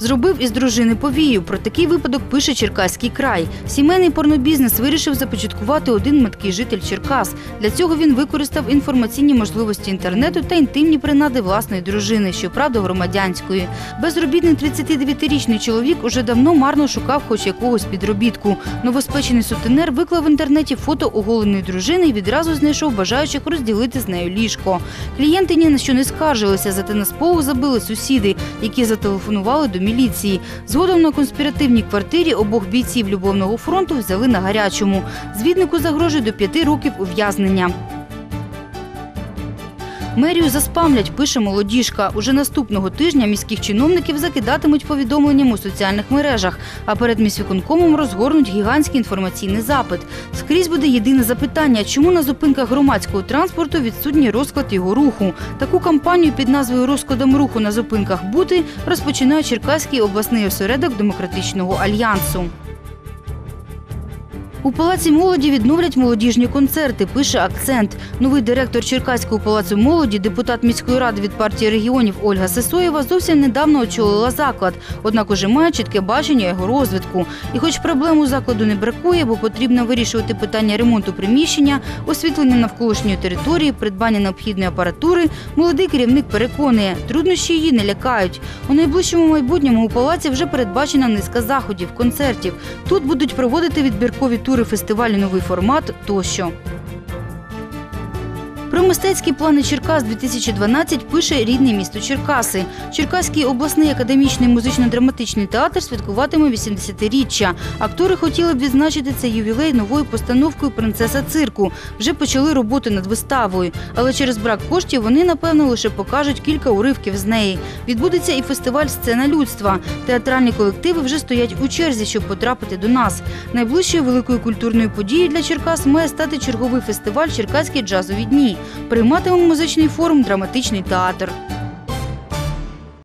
Зробив із дружини повію. Про такий випадок пише Черкаський край. Сімейний порнобізнес вирішив започаткувати один меткий житель Черкас. Для цього він використав інформаційні можливості інтернету та інтимні принади власної дружини, щоправда, громадянської. Безробітний 39-річний чоловік уже давно марно шукав хоч якогось підробітку. Новоспечений сутенер виклав в інтернеті фото оголеної дружини і відразу знайшов бажаючих розділити з нею ліжко. Клієнти ні на що не скаржилися, зате на сполох забили сусіди, які зателефонували до міліції. Згодом на конспіративній квартирі обох бійців любовного фронту взяли на гарячому. Звіднику загрожує до п'яти років ув'язнення. Мерію заспамлять, пише молодіжка. Уже наступного тижня міських чиновників закидатимуть повідомленням у соціальних мережах, а перед міськвиконкомом розгорнуть гігантський інформаційний запит. Скрізь буде єдине запитання, чому на зупинках громадського транспорту відсутній розклад його руху. Таку кампанію під назвою Розкладом руху на зупинках бути розпочинає Черкаський обласний осередок демократичного альянсу. У палаці молоді відновлять молодіжні концерти. Пише акцент. Новий директор Черкаського палацу молоді, депутат міської ради від партії регіонів Ольга Сесоєва зовсім недавно очолила заклад. Однак уже має чітке бачення його розвитку. І, хоч проблем закладу не бракує, бо потрібно вирішувати питання ремонту приміщення, освітлення навколишньої території, придбання необхідної апаратури, молодий керівник переконує, труднощі її не лякають. У найближчому майбутньому у палаці вже передбачена низка заходів, концертів. Тут будуть проводити відбіркові тури фестивалю новий формат тощо. Про мистецькі плани Черкас 2012 пише рідне місто Черкаси. Черкаський обласний академічний музично-драматичний театр святкуватиме 80-річчя. Актори хотіли б відзначити цей ювілей новою постановкою Принцеса цирку. Вже почали роботи над виставою, але через брак коштів вони напевно лише покажуть кілька уривків з неї. Відбудеться і фестиваль Сцена людства. Театральні колективи вже стоять у черзі, щоб потрапити до нас. Найближчою великою культурною подією для Черкас має стати черговий фестиваль Черкаські джазові дні. Прийматиме музичний форум Драматичний театр.